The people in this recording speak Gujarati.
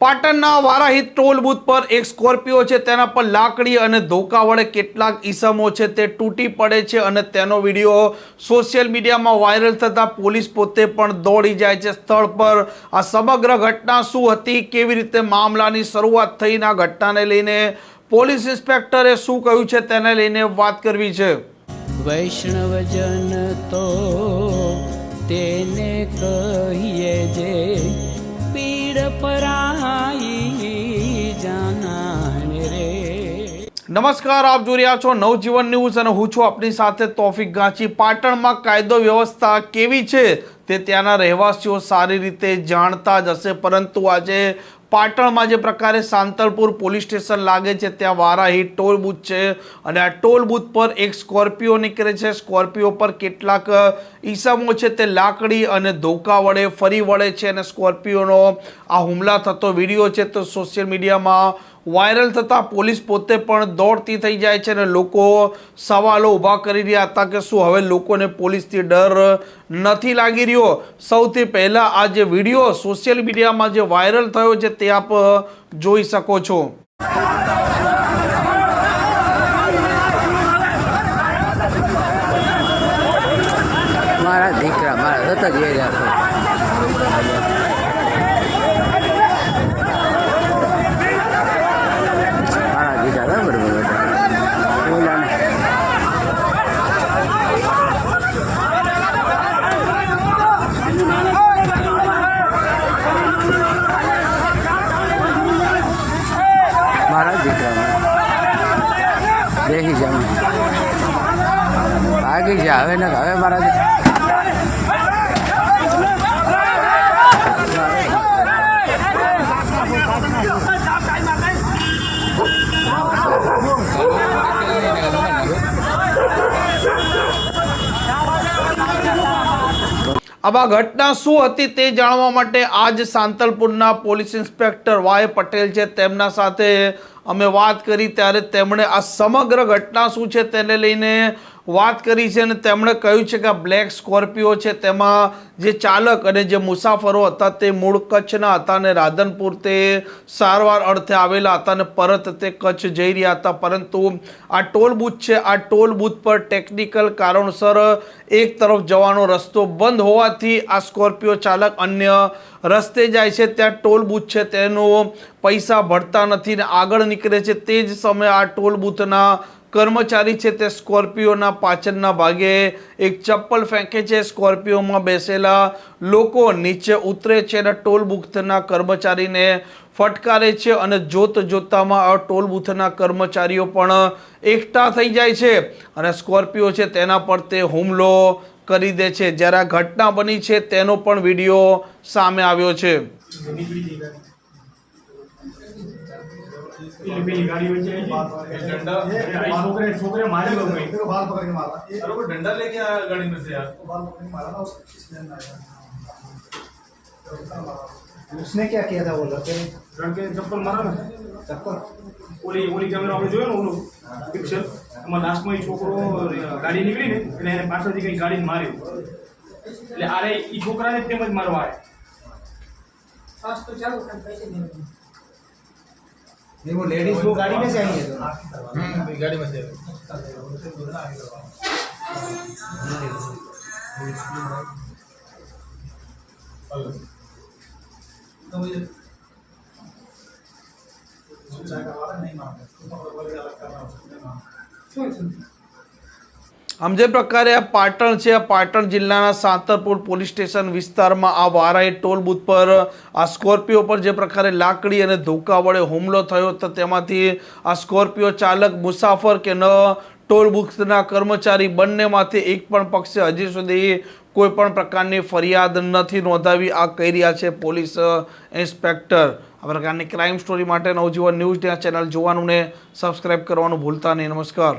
પાટણના વારાહી ટોલ બૂથ પર એક સ્કોર્પિયો છે, તેના પર લાકડી અને ધોકા વડે કેટલાક ઈસમો છે, તે તૂટી પડે છે અને તેનો વીડિયો સોશિયલ મીડિયામાં વાયરલ થતાં પોલીસ પોતે પણ દોડી જાય છે સ્થળ પર. આ સમગ્ર ઘટના શું હતી, કેવી રીતે મામલાની શરૂઆત થઈને આ ઘટનાને લઈને પોલીસ ઇન્સ્પેક્ટરે શું કહ્યું છે, તેને લઈને વાત કરવી છે. વૈષ્ણવજન તો તેને કહીએ જે પીડ પરાઈ નમસ્કાર, આપ જોઈ રહ્યા છો નવજીવન ન્યૂઝ અને હું છું આપની સાથે તોફિક ગાંચી. પાટણમાં કાયદો વ્યવસ્થા કેવી છે તે ત્યાંના રહેવાસીઓ સારી રીતે જાણતા જ હશે. પરંતુ આજે પાટણમાં જે પ્રકારે સાંતલપુર પોલીસ સ્ટેશન લાગે છે, ત્યાં વારાહી ટોલ બૂથ છે અને આ ટોલ બૂથ પર એક સ્કોર્પિયો નીકળે છે. સ્કોર્પિયો પર કેટલાક ઈસમો છે તે લાકડી અને ધોકા વડે ફરી વળે છે અને સ્કોર્પિયોનો આ હુમલા થતો વીડિયો છે. તો સોશિયલ મીડિયામાં વાયરલ થતાં પોલીસ પોતે પણ દોડતી થઈ જાય છે અને લોકો સવાલો ઊભા કરી રહ્યા હતા કે શું હવે લોકોને પોલીસથી ડર નથી લાગી રહ્યો? સૌથી પહેલાં આ જે વીડિયો સોશિયલ મીડિયામાં જે વાયરલ થયો છે તે આપ જોઈ શકો છો. બેસી જાઉં. ભાગી જા હવે ને હવે મારા આવા ઘટના શું હતી તે જાણવા માટે આજ સાંતલપુરના પોલીસ ઇન્સ્પેક્ટર વાય પટેલ છે. તેમના સાથે અમે વાત કરી ત્યારે તેમણે આ સમગ્ર ઘટના શું છે તેને લઈને વાત કરી છે અને તેમણે કહ્યું છે કે બ્લેક સ્કોર્પિયો છે, તેમાં જે ચાલક અને જે મુસાફરો હતા તે મૂળ કચ્છના હતા અને રાધનપુર તે સારવાર અર્થે આવેલા હતા અને પરત તે કચ્છ જઈ રહ્યા હતા. પરંતુ આ ટોલ બૂથ છે, આ ટોલ બૂથ પર ટેકનિકલ કારણોસર એક તરફ જવાનો રસ્તો બંધ હોવાથી આ સ્કોર્પિયો ચાલક અન્ય રસ્તે જાય છે. ત્યાં ટોલ બૂથ છે, તેનો પૈસા ભરતા નથી ને આગળ નીકળે છે. તે જ સમયે આ ટોલ બૂથના કર્મચારી છે તે સ્કોર્પિયોના પાછળના ભાગે એક ચપ્પલ ફેંકે છે. સ્કોર્પિયોમાં બેસેલા લોકો નીચે ઉતરે છે અને ટોલ બુથના કર્મચારીને ફટકારે છે અને જોત જોતામાં આ ટોલ બૂથના કર્મચારીઓ પણ એકઠા થઈ જાય છે અને સ્કોર્પિયો છે તેના પર તે હુમલો કરી દે છે. જ્યારે આ ઘટના બની છે તેનો પણ વીડિયો સામે આવ્યો છે. પેલી પેલી ગાડી વચ્ચે डंडा છોકરે છોકરે મારી ગયો ભાઈ मेरे को बाल पकड़ के मारा ये अरे वो डंडा लेके आया गाड़ी में से यार तो बाल पकड़ के मारा ना उस- इसने मारा तो उसने मारा। उसने क्या किया था वो लड़के ने? લડકે ચપ્પલ મારો ને चक्कर ઓલી ઓલી કેમેરા આપણે જોયો ને ઓલું પિક્ચર એમાં લાસ્ટમાં એ છોકરો ગાડી નીકળી ને એટલે એને પાછળથી કઈ ગાડીને માર્યું એટલે આરે ઈ છોકરાને જ તેમજ મારવા આવ્યા नहीं वो लेडीज़ वो गाड़ी में चाहिए तो। हम्म, गाड़ी में चाहिए नहीं मांगते આમ જે પ્રકારે આ પાટણ છે, આ પાટણ જિલ્લાના સાંતરપુર પોલીસ સ્ટેશન વિસ્તારમાં આ વારાએ ટોલ બૂથ પર આ સ્કોર્પિયો પર જે પ્રકારે લાકડી અને ધોકા વડે હુમલો થયો તો તેમાંથી આ સ્કોર્પિયો ચાલક મુસાફર કે ન ટોલ બુથના કર્મચારી બંનેમાંથી એક પણ પક્ષે હજી સુધી કોઈ પણ પ્રકારની ફરિયાદ નથી નોંધાવી. આ કહી રહ્યા છે પોલીસ ઇન્સ્પેક્ટર. આ પ્રકારની ક્રાઇમ સ્ટોરી માટે નવજીવન ન્યૂઝ ચેનલ જોવાનું ને સબસ્ક્રાઈબ કરવાનું ભૂલતા નહીં. નમસ્કાર.